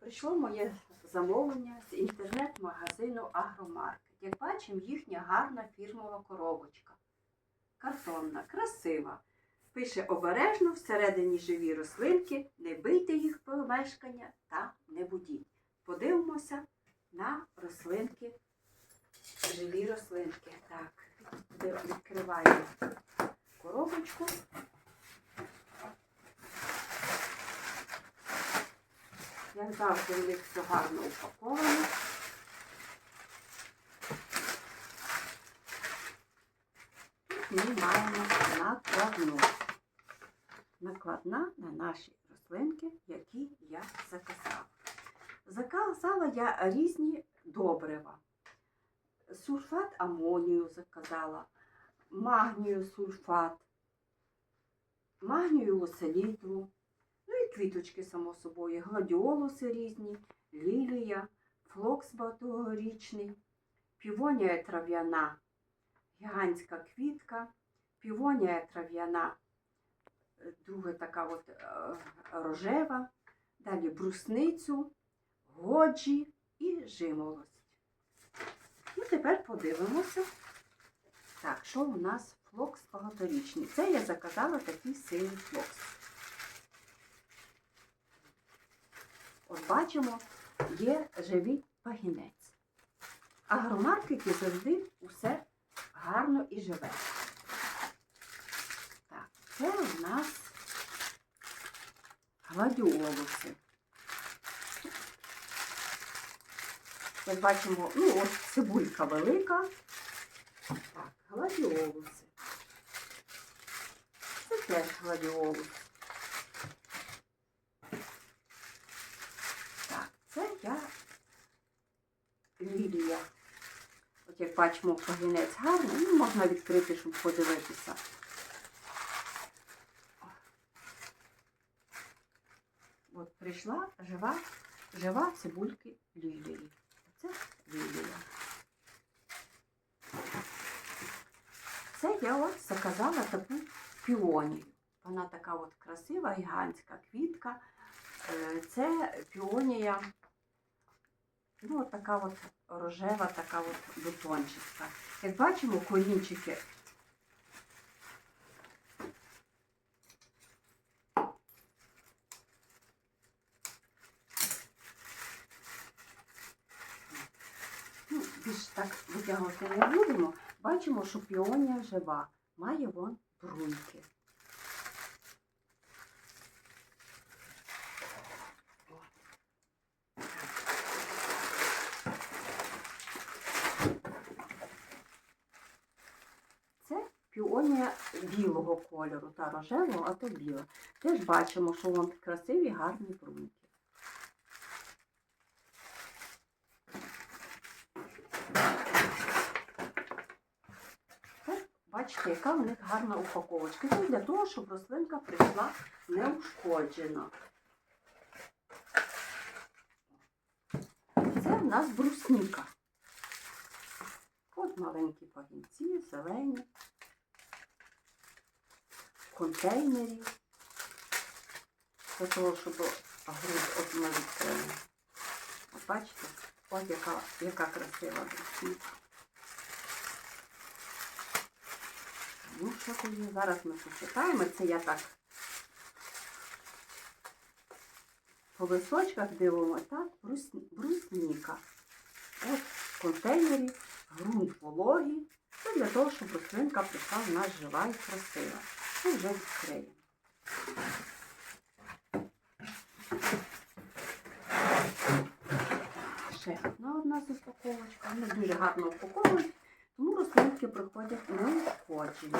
Прийшло моє замовлення з інтернет-магазину Агромаркет. Як бачимо, їхня гарна фірмова коробочка. Картонна, красива. Пише обережно всередині живі рослинки, не бийте їх помешкання та не будіть. Подивимося на рослинки, живі рослинки. Так, відкриваю коробочку. Як завжди у них все гарно упаковано. Ми маємо накладну. Накладна на наші рослинки, які я заказала. Заказала я різні добрива. Сульфат амонію заказала, магнію сульфат, магнію лоселітру, квіточки, само собою, гладіолуси різні, лілія, флокс багаторічний, півонія трав'яна, гігантська квітка, півонія трав'яна, е, друга така от е, рожева, далі брусницю, годжі і жимолость. І тепер подивимося, так, що у нас флокс багаторічний. Це я заказала такий синій флокс. От бачимо, є живий пагінець. А Агромаркеті завжди усе гарно і живе. Так, це у нас гладіолуси. Як бачимо, ну ось цибулька велика. Так, гладіолуси. Це теж гладіолус. Так, це я лілія. От як бачимо, пагінець гарний, ну, можна відкрити, щоб подивитися. От прийшла жива, жива цибульки лілії. Це лілія. Це я от заказала таку піонію. Вона така от красива, гігантська квітка. Е, Це піонія, ну, от така от рожева, така от бутончика. Як бачимо, корінчики. Ну, більш так витягувати не будемо. Бачимо, що піонія жива, має вон бруньки. Це піонія білого кольору та рожевого, а то біла. Теж бачимо, що вон красиві гарні бруньки. Бачите, яка у них гарна упаковочка. Це для того, щоб рослинка прийшла неушкоджена. Це в нас брусніка. От маленькі пагінці, зелені, в контейнері. Для того, щоб груд відкрили. Бачите, от яка, яка красива брусніка. Ну, що тоді? Зараз ми почитаємо. Це я так по листочках дивимо, так, брус- брусніка. От контейнері ґрунт вологий. Це для того, щоб рослинка прийшла в нас жива і красива. Це вже відкриємо. Ще одна одна з упаковочка. Вони дуже гарно упаковують, тому рослинки приходять неушкоджені.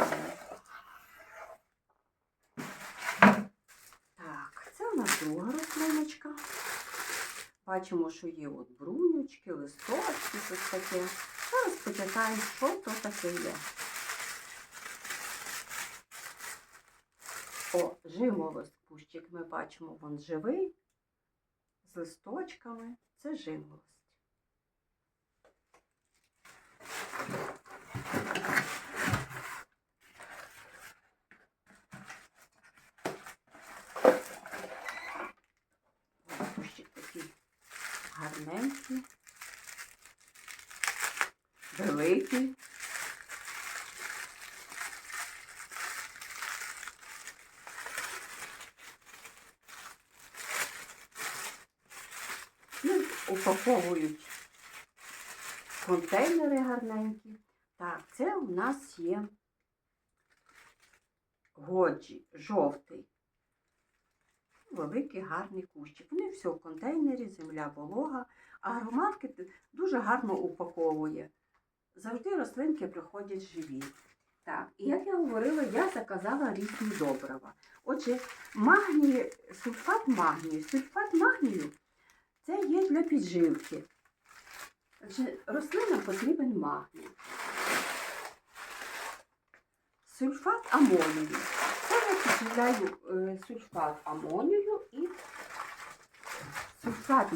Так, це у нас друга рослиночка. Бачимо, що є от брунючки, листочки, щось таке. Зараз почитаємо, що то таке є. О, жимолость кущик ми бачимо, він живий, з листочками. Це жимолость. Ось Кущик такий гарненькі, великі. І упаковують контейнери гарненькі. Так, це у нас є годжі, жовтий. Великий гарний кущик. Вони все в контейнері, земля волога. а Агромаркет дуже гарно упаковує. Завжди рослинки приходять живі. Так, і як я говорила, я заказала різні добрива. Отже, магній, сульфат магнію. Сульфат магнію це є для підживки. Отже, рослинам потрібен магній. Сульфат амонію. Це я підживляю е, сульфат амонію і сульфат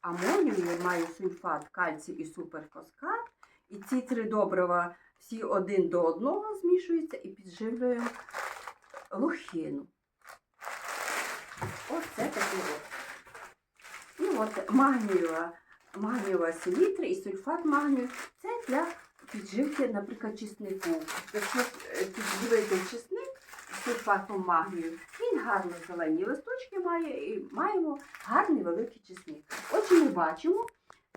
амонію, я маю сульфат кальцій і суперфосфат. І ці три добрива всі один до одного змішуються і підживлюємо лохину. Ось це такий от. І от магнієва, магнієва селітра і сульфат магнію це для підживки, наприклад, чеснику. Якщо е, підживити чесник сульфатом магнію, він гарно зелені листочки має і маємо гарний великий чесник. Отже, ми бачимо,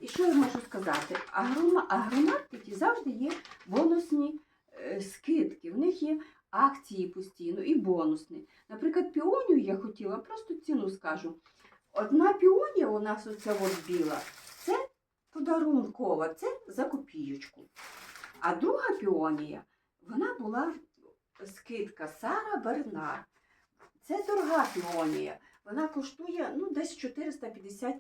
і що я можу сказати? Агрома- агромаркеті завжди є бонусні е, скидки. В них є акції постійно і бонусні. Наприклад, піонію я хотіла, просто ціну скажу. Одна піонія у нас оця от біла, це подарункова, це за копієчку. А друга піонія, вона була скидка Сара Бернар. Це дорога піонія. Вона коштує ну, десь 450,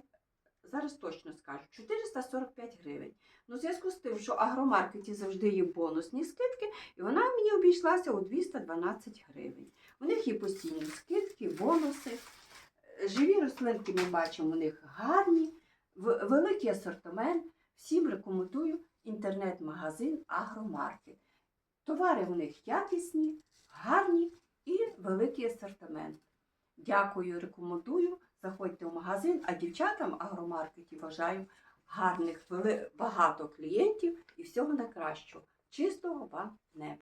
зараз точно скажу, 445 гривень. Ну, в зв'язку з тим, що в агромаркеті завжди є бонусні скидки, і вона мені обійшлася у 212 гривень. У них є постійні скидки, бонуси. Живі рослинки ми бачимо, у них гарні, великий асортимент. Всім рекомендую інтернет-магазин Агромаркет. Товари у них якісні, гарні і великий асортимент. Дякую, рекомендую. Заходьте в магазин, а дівчатам агромаркеті бажаю гарних, багато клієнтів і всього найкращого. Чистого вам неба!